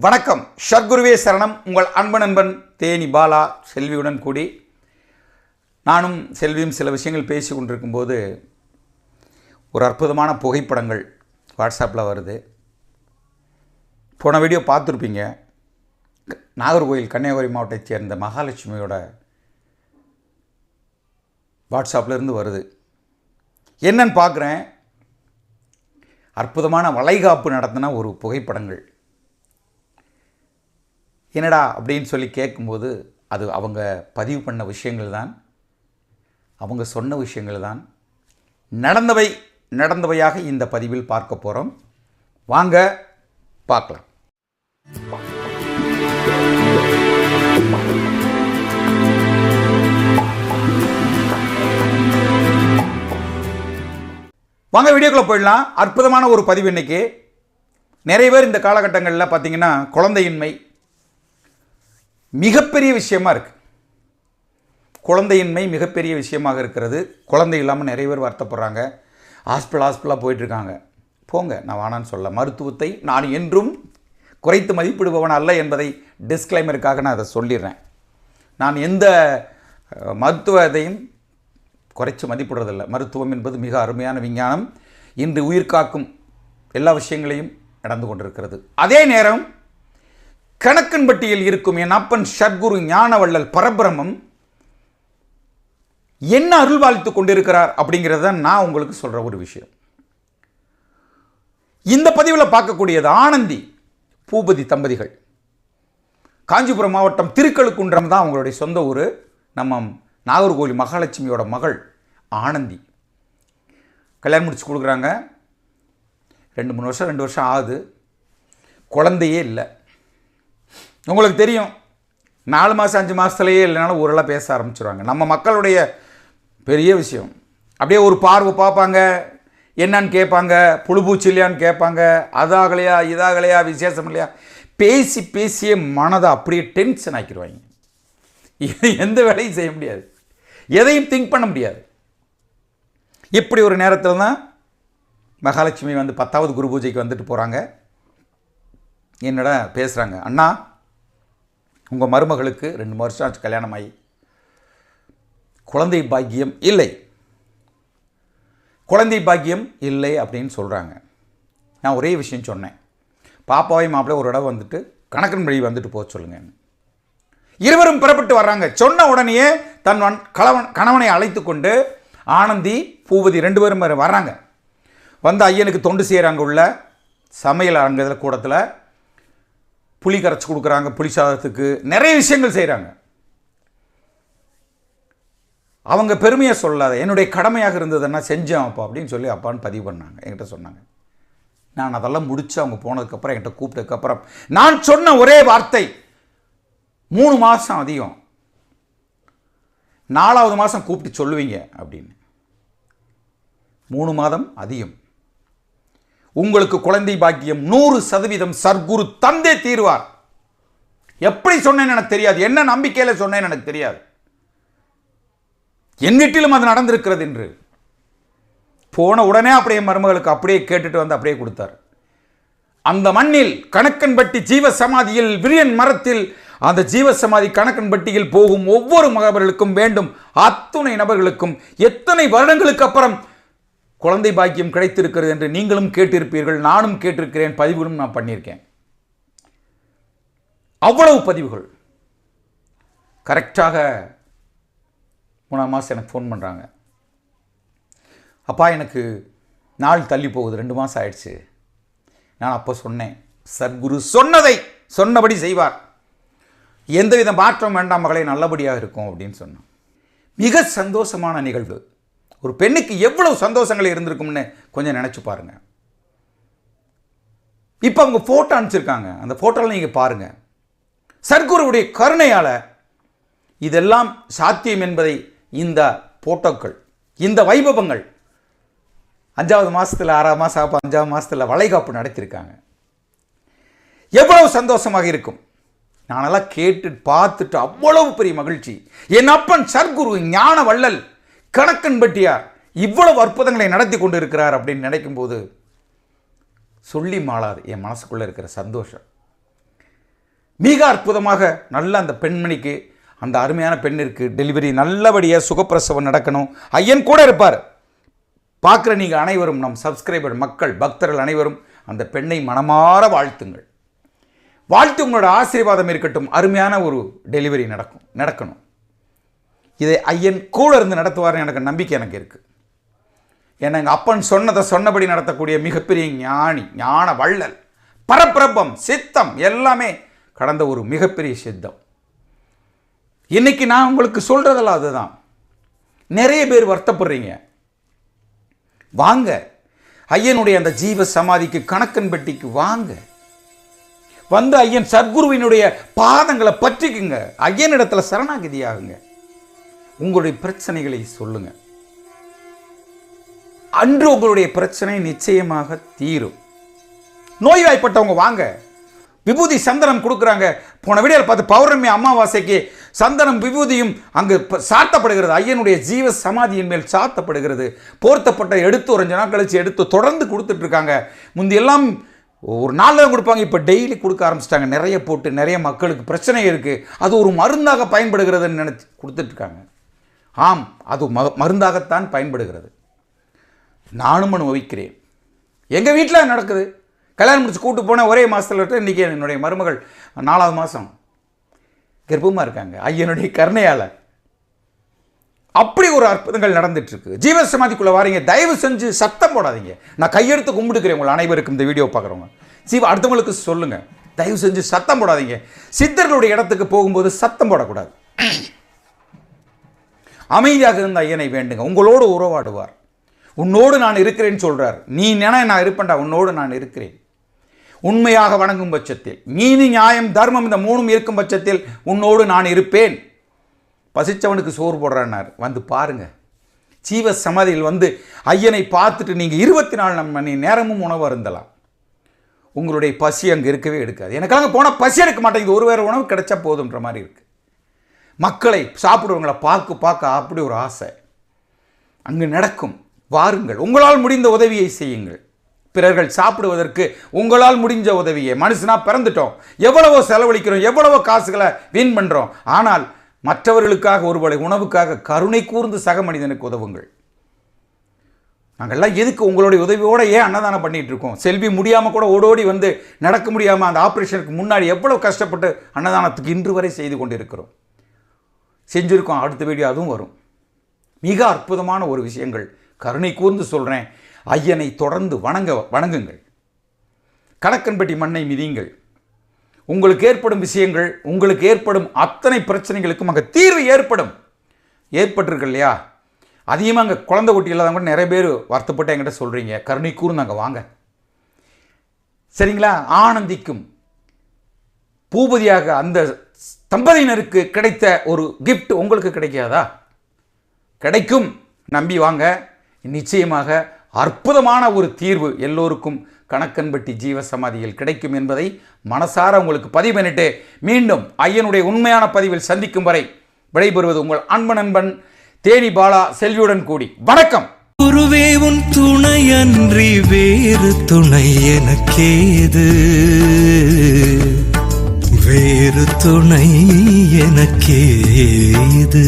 வணக்கம். ஷர்குருவே சரணம். உங்கள் அன்பன் நண்பன் தேனி பாலா செல்வியுடன் கூடி நானும் செல்வியும் சில விஷயங்கள் பேசி கொண்டிருக்கும்போது ஒரு அற்புதமான புகைப்படங்கள் வாட்ஸ்அப்பில் வருது. போன வீடியோ பார்த்துருப்பீங்க. நாகர்கோயில் கன்னியாகுமரி மாவட்டத்தைச் சேர்ந்த மகாலட்சுமியோட வாட்ஸ்அப்லேருந்து வருது. என்னன்னு பார்க்குறேன். அற்புதமான வளைகாப்பு நடத்தின ஒரு புகைப்படங்கள். என்னடா அப்படின்னு சொல்லி கேட்கும்போது அது அவங்க பதிவு பண்ண விஷயங்கள் தான் அவங்க சொன்ன விஷயங்கள் தான். நடந்தவை நடந்தவையாக இந்த பதிவில் பார்க்க போகிறோம் வாங்க பார்க்கலாம். வாங்க வீடியோக்குள்ளே போயிடலாம். அற்புதமான ஒரு பதிவு இன்றைக்கி நிறைய பேர் இந்த காலகட்டங்களில் பார்த்தீங்கன்னா குழந்தையின்மை மிகப்பெரிய விஷயமா இருக்கு. குழந்தையின்மை மிகப்பெரிய விஷயமாக இருக்கிறது. குழந்தை இல்லாமல் நிறைய பேர் வருத்தப்படுறாங்க. ஹாஸ்பிட்டல் ஹாஸ்பிட்டலாக போயிட்டுருக்காங்க. போங்க நான் வேணான்னு சொல்ல. மருத்துவத்தை நான் என்றும் குறைத்து மதிப்பிடுபவன் அல்ல என்பதை டிஸ்க்ளைமருக்காக நான் அதை சொல்லிடுறேன். நான் எந்த மருத்துவத்தையும் குறைச்சி மதிப்பிடுறதில்ல. மருத்துவம் என்பது மிக அருமையான விஞ்ஞானம். இன்று உயிர் காக்கும் எல்லா விஷயங்களையும் நடந்து கொண்டிருக்கிறது. அதே நேரம் கணக்கன்பட்டியில் இருக்கும் என் அப்பன் ஷட்குரு ஞானவள்ளல் பரபிரமம் என்ன அருள்வாளித்துக் கொண்டிருக்கிறார் அப்படிங்கிறத நான் உங்களுக்கு சொல்ற ஒரு விஷயம். இந்த பதிவில் பார்க்கக்கூடியது ஆனந்தி பூபதி தம்பதிகள். காஞ்சிபுரம் மாவட்டம் திருக்கழுக்குன்றம் தான் அவங்களுடைய சொந்த ஊர். நம்ம நாகர்கோவில் மகாலட்சுமியோட மகள் ஆனந்தி. கல்யாணம் முடிச்சு கொடுக்குறாங்க. ரெண்டு மூணு வருஷம் ரெண்டு வருஷம் ஆகுது. குழந்தையே இல்லை. உங்களுக்கு தெரியும். நாலு மாதம் அஞ்சு மாதத்துலேயே இல்லைனாலும் ஊரெல்லாம் பேச ஆரம்பிச்சிடுவாங்க நம்ம மக்களுடைய பெரிய விஷயம். அப்படியே ஒரு பார்வை பார்ப்பாங்க. என்னன்னு கேட்பாங்க. புழுபூச்சி இல்லையான்னு கேட்பாங்க. அதாகலையா இதாகலையா விசேஷம் இல்லையா? பேசி பேசியே மனதை அப்படியே டென்ஷன் ஆக்கிடுவாங்க எந்த வேலையும் செய்ய முடியாது. எதையும் திங்க் பண்ண முடியாது. இப்படி ஒரு நேரத்தில் தான் மகாலட்சுமி வந்து பத்தாவது குரு பூஜைக்கு வந்துட்டு போகிறாங்க என்னடா பேசுகிறாங்க அண்ணா உங்கள் மருமகளுக்கு ரெண்டு வருஷம் ஆச்சு கல்யாணம் ஆகி குழந்தை பாக்கியம் இல்லை. குழந்தை பாக்கியம் இல்லை அப்படின்னு சொல்கிறாங்க நான் ஒரே விஷயம் சொன்னேன். பாப்பாவையும் மாப்பிள்ளை ஒரு இடம் வந்துட்டு கணக்கன் வழி வந்துட்டு போக சொல்லுங்க. இருவரும் புறப்பட்டு வர்றாங்க. சொன்ன உடனேயே தன் கணவன் கணவனை அழைத்து கொண்டு ஆனந்தி பூபதி ரெண்டு பேரும் வர்றாங்க. வந்து ஐயனுக்கு தொண்டு செய்கிறாங்க உள்ள சமையல் அரங்கத்தில் கூடத்தில். புளி கரைச்சி கொடுக்குறாங்க புளி சாதத்துக்கு. நிறைய விஷயங்கள் செய்கிறாங்க அவங்க பெருமையை சொல்லாத என்னுடைய கடமையாக இருந்ததுன்னா செஞ்சேன் அப்பா அப்படின்னு சொல்லி அப்பான்னு பதிவு பண்ணாங்க. என்கிட்ட சொன்னாங்க. நான் அதெல்லாம் முடித்து அவங்க போனதுக்கப்புறம் என்கிட்ட கூப்பிட்டதுக்கப்புறம் நான் சொன்ன ஒரே வார்த்தை மூணு மாதம் அதிகம். நாலாவது மாதம் கூப்பிட்டு சொல்லுவீங்க அப்படின்னு. மூணு மாதம் அதிகம். உங்களுக்கு குழந்தை பாக்கியம் நூறு சதவீதம் சர்க்குரு தந்தே தீர்வார். எப்படி சொன்னேன்னு எனக்கு தெரியாது. என்ன நம்பிக்கையில் சொன்னேன்னு எனக்கு தெரியாது. என் வீட்டிலும் அது நடந்திருக்கிறது என்று. போன உடனே அப்படியே மருமகளுக்கு அப்படியே கேட்டுட்டு வந்து அப்படியே கொடுத்தார். அந்த மண்ணில் கணக்கன்பட்டி ஜீவ சமாதியில் விரியன் மரத்தில் அந்த ஜீவ சமாதி கணக்கன்பட்டியில் போகும் ஒவ்வொரு மகபர்களுக்கும் வேண்டும். அத்துணை நபர்களுக்கும் எத்தனை வருடங்களுக்கு அப்புறம் குழந்தை பாக்கியம் கிடைத்திருக்கிறது என்று நீங்களும் கேட்டிருப்பீர்கள் நானும் கேட்டிருக்கிறேன் பதிவுகளும் நான் பண்ணியிருக்கேன். அவ்வளவு பதிவுகள். கரெக்டாக மூணாம் மாதம் எனக்கு ஃபோன் பண்ணுறாங்க அப்பா எனக்கு நாள் தள்ளி போகுது ரெண்டு மாதம் ஆயிடுச்சு. நான் அப்போ சொன்னேன் சத்குரு சொன்னதை சொன்னபடி செய்வார். எந்தவித மாற்றம் வேண்டாம் மகளே நல்லபடியாக இருக்கும் அப்படின்னு சொன்னான். மிக சந்தோஷமான நிகழ்வு. ஒரு பெண்ணுக்கு எவ்வளவு சந்தோஷங்கள் இருந்திருக்கும்னு கொஞ்சம் நினச்சி பாருங்க. இப்போ அவங்க ஃபோட்டோ அனுப்பிச்சிருக்காங்க. அந்த ஃபோட்டோவில் நீங்கள் பாருங்கள் சர்க்குருவுடைய கருணையால் இதெல்லாம் சாத்தியம் என்பதை இந்த போட்டோக்கள் இந்த வைபவங்கள் அஞ்சாவது மாதத்தில் ஆறாவது மாதம் அப்போ அஞ்சாவது மாதத்தில் வளைகாப்பு நடத்தியிருக்காங்க எவ்வளவு சந்தோஷமாக இருக்கும். நானெல்லாம் கேட்டு பார்த்துட்டு அவ்வளவு பெரிய மகிழ்ச்சி. என் அப்பன் சர்க்குரு ஞான வள்ளல் கணக்கன் பட்டியார் இவ்வளவு அற்புதங்களை நடத்தி கொண்டு இருக்கிறார் அப்படின்னு நினைக்கும்போது சொல்லி மாளாது. என் மனசுக்குள்ளே இருக்கிற சந்தோஷம். மிக அற்புதமாக நல்ல அந்த பெண்மணிக்கு அந்த அருமையான பெண்ணிற்கு டெலிவரி நல்லபடியாக சுகப்பிரசவம் நடக்கணும். ஐயன் கூட இருப்பார். பார்க்குற நீங்கள் அனைவரும் நம் சப்ஸ்கிரைபர் மக்கள் பக்தர்கள் அனைவரும் அந்த பெண்ணை மனமாற வாழ்த்துங்கள். வாழ்த்து உங்களோட ஆசீர்வாதம் இருக்கட்டும். அருமையான ஒரு டெலிவரி நடக்கும் நடக்கணும். இதை ஐயன் கூட இருந்து நடத்துவார்னு எனக்கு நம்பிக்கை எனக்கு இருக்குது ஏன்னா எங்கள் அப்பன் சொன்னதை சொன்னபடி நடத்தக்கூடிய மிகப்பெரிய ஞானி ஞான வள்ளல் பரப்பிரபம் சித்தம் எல்லாமே கடந்த ஒரு மிகப்பெரிய சித்தம். இன்னைக்கு நான் உங்களுக்கு சொல்கிறதெல்லாம் அதுதான். நிறைய பேர் வருத்தப்படுறீங்க. வாங்க ஐயனுடைய அந்த ஜீவ சமாதிக்கு கணக்கன் பெட்டிக்கு வாங்க. வந்து ஐயன் சத்குருவினுடைய பாதங்களை பற்றிக்குங்க. ஐயனிடத்தில் சரணாகிதி ஆகுங்க உங்களுடைய பிரச்சனைகளை சொல்லுங்க. அன்று உங்களுடைய பிரச்சனை நிச்சயமாக தீரும். நோய்வாய்ப்பட்டவங்க வாங்க. விபூதி சந்தனம் கொடுக்குறாங்க. போன வீடியோவில் பார்த்து பௌர்ணமி அமாவாசைக்கு சந்தனம் விபூதியும் அங்கு சாத்தப்படுகிறது. ஐயனுடைய ஜீவ சமாதியின் மேல் சாத்தப்படுகிறது. போர்த்தப்பட்ட எடுத்து ஒரு அஞ்சு நாள் கழிச்சு எடுத்து தொடர்ந்து கொடுத்துட்டு இருக்காங்க முந்தையெல்லாம் ஒரு நாளில் தான் கொடுப்பாங்க. இப்போ டெய்லி கொடுக்க ஆரம்பிச்சிட்டாங்க. நிறைய போட்டு நிறைய மக்களுக்கு பிரச்சனை இருக்குது அது ஒரு மருந்தாக பயன்படுகிறதுன்னு நினச்சி கொடுத்துட்ருக்காங்க. ஆம் அது ம மருந்தாகத்தான் பயன்படுகிறது. நானும் அனுபவிக்கிறேன் எங்கள் வீட்டில் நடக்குது. கல்யாணம் முடிச்சு கூட்டு போனேன் ஒரே மாதத்தில் விட்டு இன்றைக்கி என்னுடைய மருமகள் நாலாவது மாதம் கர்ப்பமாக இருக்காங்க. ஐயனுடைய கருணையால். அப்படி ஒரு அற்புதங்கள் நடந்துட்டுருக்கு. ஜீவசமாதிக்குள்ளே ஜீவ வாரீங்க. தயவு செஞ்சு சத்தம் போடாதீங்க. நான் கையெடுத்து கும்பிடுக்கிறேன் உங்கள் அனைவருக்கும் இந்த வீடியோ பார்க்குறவங்க. ஜீவ அடுத்தவங்களுக்கு சொல்லுங்கள் தயவு செஞ்சு சத்தம் போடாதீங்க. சித்தர்களுடைய இடத்துக்கு போகும்போது சத்தம் போடக்கூடாது. அமைதியாக இருந்த ஐயனை வேண்டுங்க. உங்களோடு உறவாடுவார். உன்னோடு நான் இருக்கிறேன்னு சொல்கிறார் நீ நினை நான் இருப்பேன்டா உன்னோடு நான் இருக்கிறேன். உண்மையாக வணங்கும் பட்சத்தில் நீதி நியாயம் தர்மம் இந்த மூணும் இருக்கும் பட்சத்தில் உன்னோடு நான் இருப்பேன். பசிச்சவனுக்கு சோறு போடுறான்னார். வந்து பாருங்க. ஜீவ சமாதியில் வந்து ஐயனை பார்த்துட்டு நீங்கள் இருபத்தி நாலு மணி நேரமும் உணவு அருந்தலாம். உங்களுடைய பசி அங்கே இருக்கவே எடுக்காது. எனக்காக போனால் பசி எடுக்க மாட்டேங்குது. ஒரு வேறு உணவு கிடைச்சா போதுன்ற மாதிரி இருக்குது மக்களை சாப்பிடுவங்களை பார்க்க பார்க்க அப்படி ஒரு ஆசை. அங்கு நடக்கும். வாருங்கள். உங்களால் முடிந்த உதவியை செய்யுங்கள். பிறர்கள் சாப்பிடுவதற்கு உங்களால் முடிஞ்ச உதவியை. மனுஷனாக பிறந்துட்டோம். எவ்வளவோ செலவழிக்கிறோம். எவ்வளவோ காசுகளை வீண் பண்ணுறோம் ஆனால் மற்றவர்களுக்காக ஒருவேளை உணவுக்காக கருணை கூர்ந்து சக மனிதனுக்கு உதவுங்கள். நாங்கள்லாம் எதுக்கு உங்களுடைய உதவியோடு ஏன் அன்னதானம் பண்ணிகிட்டு இருக்கோம்? செல்வி முடியாமல் கூட ஓடோடி வந்து நடக்க முடியாமல் அந்த ஆப்ரேஷனுக்கு முன்னாடி எவ்வளோ கஷ்டப்பட்டு அன்னதானத்துக்கு இன்று வரை செய்து கொண்டிருக்கிறோம். செஞ்சுருக்கோம். அடுத்த வீடியோ அதுவும் வரும். மிக அற்புதமான ஒரு விஷயங்கள். கருணை கூர்ந்து சொல்கிறேன் ஐயனை தொடர்ந்து வணங்க வணங்குங்கள். கணக்கன்பட்டி மண்ணை மிதியுங்கள். உங்களுக்கு ஏற்படும் விஷயங்கள் உங்களுக்கு ஏற்படும் அத்தனை பிரச்சனைகளுக்கும் அங்கே தீர்வு ஏற்படும். ஏற்பட்டிருக்கு இல்லையா? அதிகமாக அங்கே குழந்தை குட்டி இல்லாதவங்க கூட நிறைய பேர் வருத்தப்பட்டு என்கிட்ட சொல்கிறீங்க கருணை கூர்ந்து அங்கே வாங்க. சரிங்களா? ஆனந்திக்கும் பூபதியாக அந்த தம்பதியினருக்கு கிடைத்த ஒரு கிஃப்ட் உங்களுக்கு கிடைக்காதா? கிடைக்கும். நம்பி வாங்க. நிச்சயமாக அற்புதமான ஒரு தீர்வு எல்லோருக்கும் கணக்கன்பட்டி ஜீவ சமாதியில் கிடைக்கும் என்பதை மனசார உங்களுக்கு பதிவு பண்ணிட்டு மீண்டும் ஐயனுடைய உண்மையான பதிவில் சந்திக்கும் வரை விடைபெறுவது உங்கள் அன்பு நண்பன் தேனி பாலா செல்வியுடன் கூடி. வணக்கம். குருவே உன் துணையன்றி வேறு துணை எனக்கேது? வேறு துணை எனக்கேது